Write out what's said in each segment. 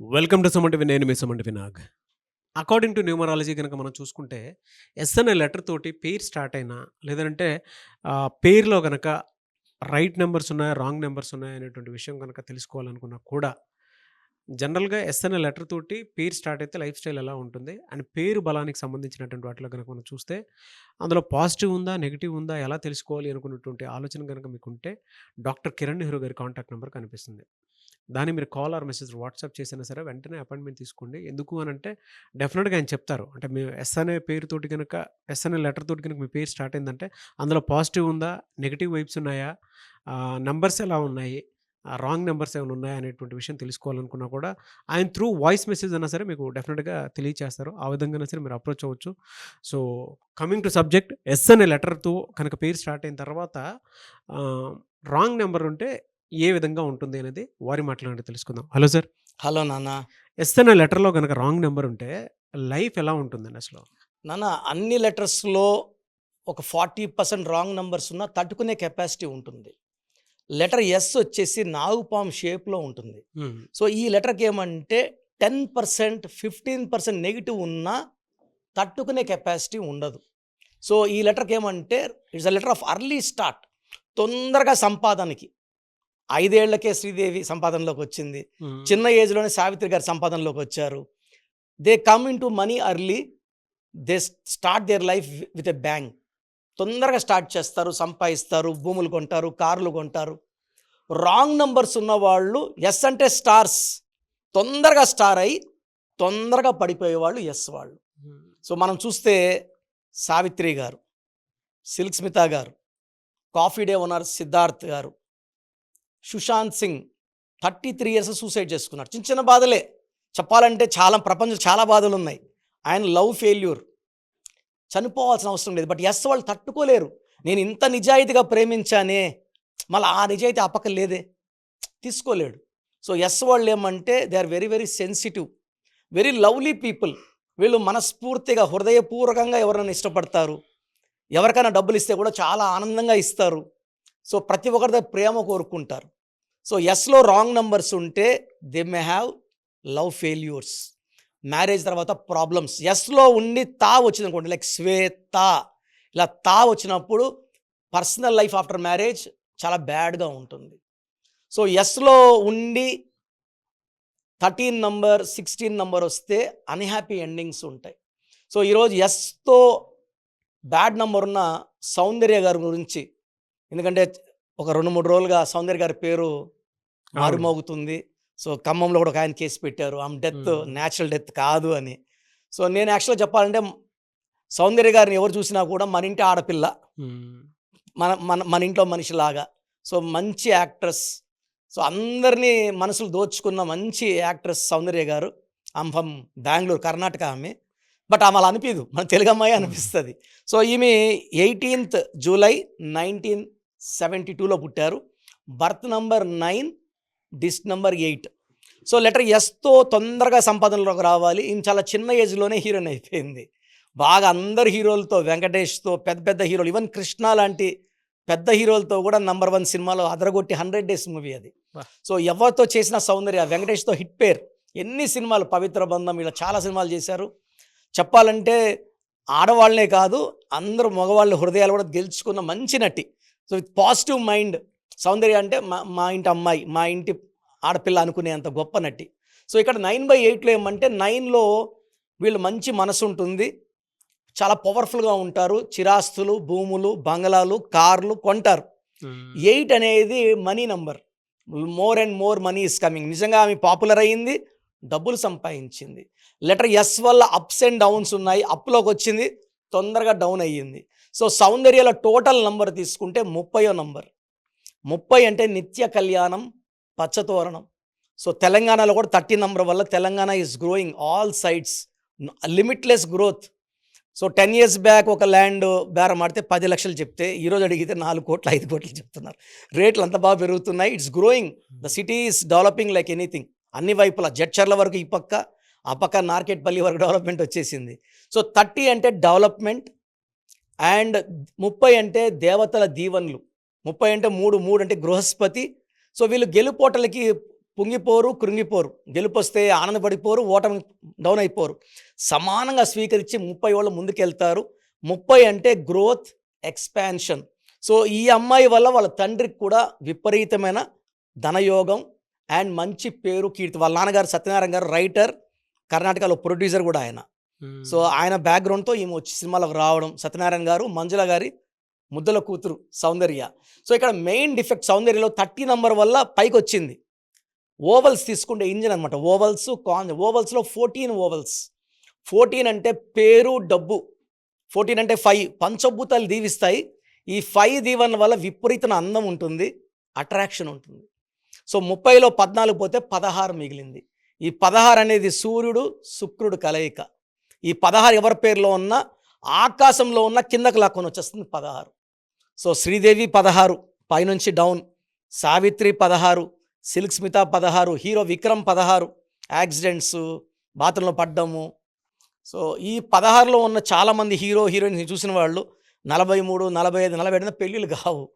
Welcome to Sumanti నేను మీ సుమంటి వినాగ్ అకార్డింగ్ టు న్యూమరాలజీ కనుక మనం చూసుకుంటే ఎస్ అనే లెటర్ తోటి పేరు స్టార్ట్ అయినా లేదంటే పేర్లో పేరులో కనుక రైట్ నెంబర్స్ ఉన్నాయా రాంగ్ నెంబర్స్ ఉన్నాయా అనేటువంటి విషయం కనుక తెలుసుకోవాలనుకున్నా కూడా జనరల్గా ఎస్ అనే లెటర్ తోటి పేరు స్టార్ట్ అయితే లైఫ్ స్టైల్ ఎలా ఉంటుంది అండ్ పేరు బలానికి సంబంధించినటువంటి వాటిలో కనుక మనం చూస్తే అందులో పాజిటివ్ ఉందా నెగిటివ్ ఉందా ఎలా తెలుసుకోవాలి అనుకున్నటువంటి ఆలోచన కనుక మీకు ఉంటే డాక్టర్ కిరణ్ నెహ్రూ గారి కాంటాక్ట్ నెంబర్ కనిపిస్తుంది. దాన్ని మీరు కాల్ ఆర్ మెసేజ్ వాట్సాప్ చేసినా సరే వెంటనే అపాయింట్మెంట్ తీసుకోండి. ఎందుకు అని అంటే డెఫినెట్గా ఆయన చెప్తారు. అంటే మేము ఎస్ అనే పేరుతోటి కనుక ఎస్ అనే లెటర్ తోటి కనుక మీ పేరు స్టార్ట్ అయిందంటే అందులో పాజిటివ్ ఉందా నెగిటివ్ వైబ్స్ ఉన్నాయా నంబర్స్ ఎలా ఉన్నాయి రాంగ్ నెంబర్స్ ఏమైనా ఉన్నాయా అనేటువంటి విషయం తెలుసుకోవాలనుకున్నా కూడా ఆయన త్రూ వాయిస్ మెసేజ్ అయినా సరే మీకు డెఫినెట్గా తెలియచేస్తారు. ఆ విధంగా సరే మీరు అప్రోచ్ అవ్వచ్చు. So coming to subject S అనే లెటర్తో కనుక పేరు స్టార్ట్ అయిన తర్వాత రాంగ్ నెంబర్ ఉంటే ఏ విధంగా ఉంటుంది అనేది వారి మాట్లాడి తెలుసుకుందాం. Hello sir. హలో నాన్న. ఎస్ అనే లెటర్లో కనుక రాంగ్ నెంబర్ ఉంటే లైఫ్ ఎలా ఉంటుందండి అసలు? నాన్న అన్ని లెటర్స్లో ఒక ఫార్టీ పర్సెంట్ రాంగ్ నెంబర్స్ ఉన్నా తట్టుకునే కెపాసిటీ ఉంటుంది. లెటర్ ఎస్ వచ్చేసి నాగుపామ్ షేప్లో ఉంటుంది. సో ఈ లెటర్కి ఏమంటే ten percent fifteen percent negative ఉన్నా తట్టుకునే కెపాసిటీ ఉండదు. సో ఈ లెటర్కి ఏమంటే it's a letter of early start. తొందరగా సంపాదనకి. ఐదేళ్ళకే శ్రీదేవి సంపాదనలోకి వచ్చింది. చిన్న ఏజ్లోనే సావిత్రి గారి సంపాదనలోకి వచ్చారు. They come into money early they start their life with a bank తొందరగా స్టార్ట్ చేస్తారు సంపాదిస్తారు భూములు కొంటారు కార్లు కొంటారు. రాంగ్ నంబర్స్ ఉన్న వాళ్ళు ఎస్ అంటే స్టార్స్. తొందరగా స్టార్ అయి తొందరగా పడిపోయే వాళ్ళు ఎస్ వాళ్ళు. సో మనం చూస్తే సావిత్రి గారు సిల్క్ స్మిత గారు కాఫీ డే ఓనర్ సిద్ధార్థ్ గారు Sushant Singh thirty three years suicide చేసుకున్నాడు. చిన్న చిన్న బాధలే. చెప్పాలంటే చాలా ప్రపంచం చాలా బాధలు ఉన్నాయి ఆయన లవ్ ఫెయిల్యూర్. చనిపోవాల్సిన అవసరం లేదు. బట్ ఎస్ వాళ్ళు తట్టుకోలేరు. నేను ఇంత నిజాయితీగా ప్రేమించానే. మళ్ళీ ఆ నిజాయితీ ఆ లేదే. తీసుకోలేడు. సో ఎస్ వాళ్ళు ఏమంటే they are very very sensitive very lovely people వీళ్ళు మనస్ఫూర్తిగా హృదయపూర్వకంగా ఎవరైనా ఇష్టపడతారు. ఎవరికైనా డబ్బులు ఇస్తే కూడా చాలా ఆనందంగా ఇస్తారు. సో ప్రతి ఒక్కరి దగ్గర ప్రేమ కోరుకుంటారు. సో ఎస్లో రాంగ్ నంబర్స్ ఉంటే they may have love failures marriage తర్వాత ప్రాబ్లమ్స్ ఎస్లో ఉండి తా వచ్చిందనుకోండి లైక్ శ్వేత. ఇలా తా వచ్చినప్పుడు పర్సనల్ లైఫ్ ఆఫ్టర్ మ్యారేజ్ చాలా బ్యాడ్గా ఉంటుంది. సో ఎస్లో ఉండి థర్టీన్ నంబర్ సిక్స్టీన్ నంబర్ వస్తే అన్హ్యాపీ ఎండింగ్స్ ఉంటాయి. సో ఈరోజు ఎస్తో బ్యాడ్ నంబర్ ఉన్న సౌందర్య గారి గురించి ఎందుకంటే ఒక రెండు మూడు రోజులుగా సౌందర్య గారి పేరు మారుమోగుతుంది సో ఖమ్మంలో కూడా ఒక ఆయన కేసు పెట్టారు. ఆమె డెత్. న్యాచురల్ డెత్ కాదు అని. సో నేను యాక్చువల్గా చెప్పాలంటే సౌందర్య గారిని ఎవరు చూసినా కూడా మన ఇంటి ఆడపిల్ల. మన మన మన ఇంట్లో మనిషిలాగా. సో మంచి యాక్ట్రెస్. సో అందరినీ మనసులు దోచుకున్న మంచి యాక్ట్రెస్ సౌందర్య గారు. ఆమె ఫ్రమ్ బెంగళూరు కర్ణాటక ఆమె. బట్ ఆమె అలా అనిపించదు మన తెలుగు అమ్మాయి అనిపిస్తుంది. సో ఈమె ఎయిటీన్త్ జూలై నైన్టీన్ సెవెంటీ టూలో పుట్టారు. Birth number nine this number eight. So letter ఎస్తో తొందరగా సంపాదనలోకి రావాలి. ఈమె చాలా చిన్న ఏజ్లోనే హీరోయిన్ అయిపోయింది. బాగా అందరు హీరోలతో వెంకటేష్తో పెద్ద పెద్ద హీరోలు ఈవెన్ కృష్ణ లాంటి పెద్ద హీరోలతో కూడా నంబర్ వన్ సినిమాలో అదరగొట్టి హండ్రెడ్ డేస్ మూవీ అది. సో ఎవరితో చేసిన సౌందర్య వెంకటేష్తో హిట్ పేర్. ఎన్ని సినిమాలు పవిత్ర బంధం ఇలా చాలా సినిమాలు చేశారు. చెప్పాలంటే ఆడవాళ్ళనే కాదు అందరూ మగవాళ్ళ హృదయాలు కూడా గెలుచుకున్న మంచి నటి. So with positive mind Soundarya అంటే మా మా ఇంటి అమ్మాయి మా ఇంటి ఆడపిల్ల అనుకునేంత గొప్ప నటి. సో ఇక్కడ నైన్ బై ఎయిట్లో ఏమంటే నైన్లో వీళ్ళు మంచి మనసు ఉంటుంది. చాలా పవర్ఫుల్గా ఉంటారు. చిరాస్తులు భూములు బంగళాలు కార్లు కొంటారు. ఎయిట్ అనేది money number. More and more money is coming. నిజంగా ఆమె పాపులర్ అయ్యింది డబ్బులు సంపాదించింది. లెటర్ ఎస్ వల్ల అప్స్ అండ్ డౌన్స్ ఉన్నాయి అప్లోకి వచ్చింది తొందరగా డౌన్ అయ్యింది. సో సౌందర్యాల టోటల్ నంబర్ తీసుకుంటే ముప్పయో నంబర్. ముప్పై అంటే నిత్య కళ్యాణం పచ్చతోరణం. సో తెలంగాణలో కూడా థర్టీ నంబర్ వల్ల Telangana is growing all sides limitless growth so ten years back ఒక ల్యాండ్ బేరం ఆడితే పది లక్షలు చెప్తే ఈరోజు అడిగితే నాలుగు కోట్లు ఐదు కోట్లు చెప్తున్నారు. రేట్లు అంత బాగా పెరుగుతున్నాయి. It's growing the city is developing like anything అన్ని వైపులా జడ్చర్ల వరకు ఈ పక్క ఆ పక్క నార్కెట్పల్లి వరకు డెవలప్మెంట్ వచ్చేసింది. సో థర్టీ అంటే డెవలప్మెంట్ అండ్ ముప్పై అంటే దేవతల దీవెనలు. ముప్పై అంటే మూడు మూడు అంటే గృహస్పతి. సో వీళ్ళు గెలుపోటలకి పొంగిపోరు కృంగిపోరు. గెలుపొస్తే ఆనందపడిపోరు ఓటమి డౌన్ అయిపోరు. సమానంగా స్వీకరించి ముప్పై వాళ్ళు ముందుకెళ్తారు. ముప్పై అంటే గ్రోత్ ఎక్స్పాన్షన్. సో ఈ అమ్మాయి వల్ల వాళ్ళ తండ్రికి కూడా విపరీతమైన ధనయోగం అండ్ మంచి పేరు కీర్తి. వాళ్ళ నాన్నగారు సత్యనారాయణ గారు రైటర్ కర్ణాటకలో ప్రొడ్యూసర్ కూడా ఆయన. సో ఆయన బ్యాక్గ్రౌండ్తో ఈమె వచ్చి సినిమాలకు రావడం సత్యనారాయణ గారు మంజుల గారి ముద్దల కూతురు సౌందర్య. సో ఇక్కడ మెయిన్ డిఫెక్ట్ సౌందర్యలో థర్టీ నంబర్ వల్ల పైకి వచ్చింది ఓవల్స్ తీసుకుంటే ఇంజిన్ అనమాట ఓవల్స్ కాన్ ఓవల్స్లో ఫోర్టీన్ ఓవల్స్. ఫోర్టీన్ అంటే పేరు డబ్బు. ఫోర్టీన్ అంటే ఫైవ్ పంచభూతాలు దీవిస్తాయి. ఈ ఫైవ్ దీవెన వల్ల విపరీతమైన అందం ఉంటుంది అట్రాక్షన్ ఉంటుంది. సో ముప్పైలో పద్నాలుగు పోతే పదహారు మిగిలింది. ఈ పదహారు అనేది సూర్యుడు శుక్రుడు కలయిక. ఈ పదహారు ఎవరి పేరులో ఉన్న ఆకాశంలో ఉన్న కిందకు లాక్కొని వచ్చేస్తుంది పదహారు. సో శ్రీదేవి పదహారు పైనుంచి డౌన్. సావిత్రి పదహారు సిల్క్ స్మిత పదహారు హీరో విక్రమ్ పదహారు యాక్సిడెంట్స్ బాత్రూంలో పడ్డము. సో ఈ పదహారులో ఉన్న చాలామంది హీరో హీరోయిన్స్ చూసిన వాళ్ళు నలభై మూడు నలభై ఐదు నలభై ఐదు పెళ్ళిళ్ళు కావు.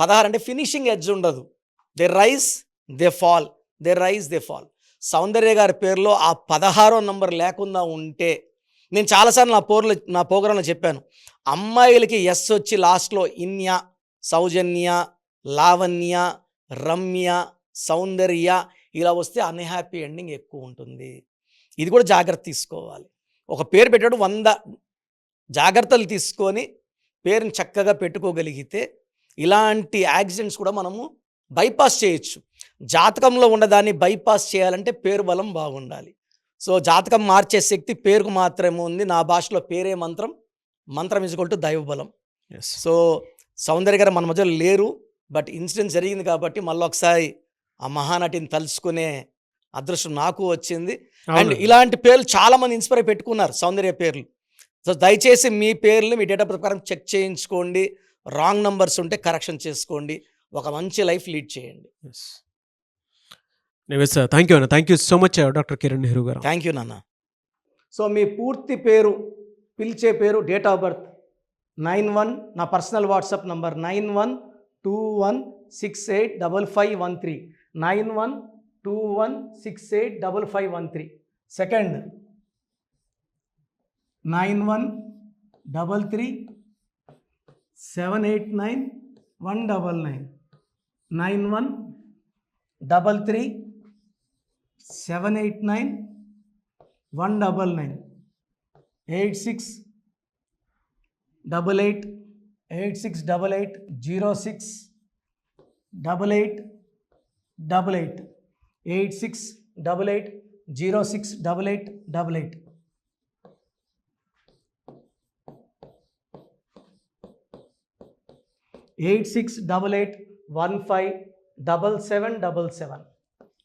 పదహారు అంటే ఫినిషింగ్ ఎడ్జ్ ఉండదు. They rise they fall. They rise they fall. Soundarya గారి పేరులో ఆ పదహారో నంబర్ లేకుండా ఉంటే నేను చాలాసార్లు నా పోర్లో నా ప్రోగ్రాంలో చెప్పాను. అమ్మాయిలకి ఎస్ వచ్చి లాస్ట్లో ఇన్య సౌజన్య లావణ్య రమ్య సౌందర్య ఇలా వస్తే అన్హ్యాపీ ఎండింగ్ ఎక్కువ ఉంటుంది. ఇది కూడా జాగ్రత్త తీసుకోవాలి. ఒక పేరు పెట్టాడు వంద జాగ్రత్తలు తీసుకొని పేరుని చక్కగా పెట్టుకోగలిగితే ఇలాంటి యాక్సిడెంట్స్ కూడా మనము బైపాస్ చేయొచ్చు. జాతకంలో ఉన్నదాన్ని బైపాస్ చేయాలంటే పేరు బలం బాగుండాలి. సో జాతకం మార్చే శక్తి పేరుకు మాత్రమే ఉంది. నా భాషలో పేరే మంత్రం. మంత్రం ఇజుకొల్టు దైవ బలం. ఎస్ సో సౌందర్య గారు మన మధ్యలో లేరు. బట్ ఇన్సిడెంట్ జరిగింది కాబట్టి మళ్ళీ ఒకసారి ఆ మహానటిని తలుచుకునే అదృష్టం నాకు వచ్చింది. అండ్ ఇలాంటి పేర్లు చాలా మంది ఇన్స్పైర్ పెట్టుకున్నారు సౌందర్య పేర్లు. సో దయచేసి మీ పేర్లు మీ డేటా ప్రకారం చెక్ చేయించుకోండి. రాంగ్ నంబర్స్ ఉంటే కరెక్షన్ చేసుకోండి. ఒక మంచి లైఫ్ లీడ్ చేయండి. ఎస్ ఎస్ థ్యాంక్ యూ అన్న. Thank you so much doctor Kiran Nehru గారు. థ్యాంక్ యూ నాన్న. సో మీ పూర్తి పేరు పిలిచే పేరు date of birth nine one నా personal WhatsApp number nine one two one six eight double five one three nine one two one six eight double five one three second nine one double three seven eight nine one double nine nine one double three seven eight nine one double nine eight six double eight eight six double eight zero six double eight double eight eight six double eight zero six double eight double eight eight six double eight one five double seven double seven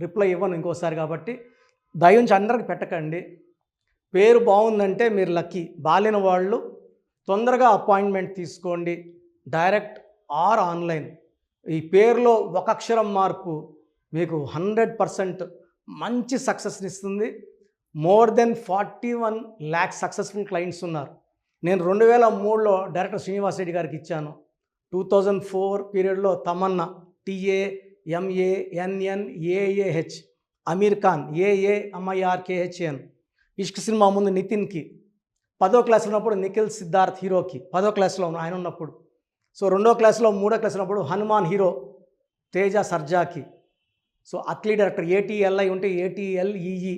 reply ఇవ్వను ఇంకోసారి కాబట్టి. దయించి అందరికి పెట్టకండి. పేరు బాగుందంటే మీరు lucky. బాలేని వాళ్ళు తొందరగా అపాయింట్మెంట్ తీసుకోండి. Direct or online. ఈ పేరులో ఒక అక్షరం మార్పు మీకు హండ్రెడ్ పర్సెంట్ మంచి సక్సెస్ని ఇస్తుంది. More than forty one lakhs successful clients ఉన్నారు. నేను రెండు వేల మూడులో డైరెక్టర్ శ్రీనివాస్ రెడ్డి గారికి ఇచ్చాను. టూ థౌజండ్ ఫోర్ పీరియడ్లో Tamanna T A M A N N A A H Aamir Khan A A M I R K H N Ishq cinema ముందు నితిన్కి. పదో క్లాస్ ఉన్నప్పుడు నిఖిల్ సిద్ధార్థ్ హీరోకి. పదో క్లాస్లో ఆయన ఉన్నప్పుడు. సో రెండో క్లాస్లో మూడో క్లాస్ ఉన్నప్పుడు Hanuman hero Teja సర్జాకి. So Atlee director A T L I ఉంటే A T L E E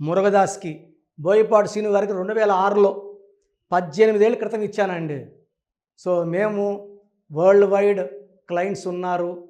మురుగదాస్కి. బోయపాటి శ్రీను గారికి రెండు వేల ఆరులో పద్దెనిమిదేళ్ళ క్రితం ఇచ్చానండి. సో మేము వరల్డ్ వైడ్ క్లయింట్స్ ఉన్నారు.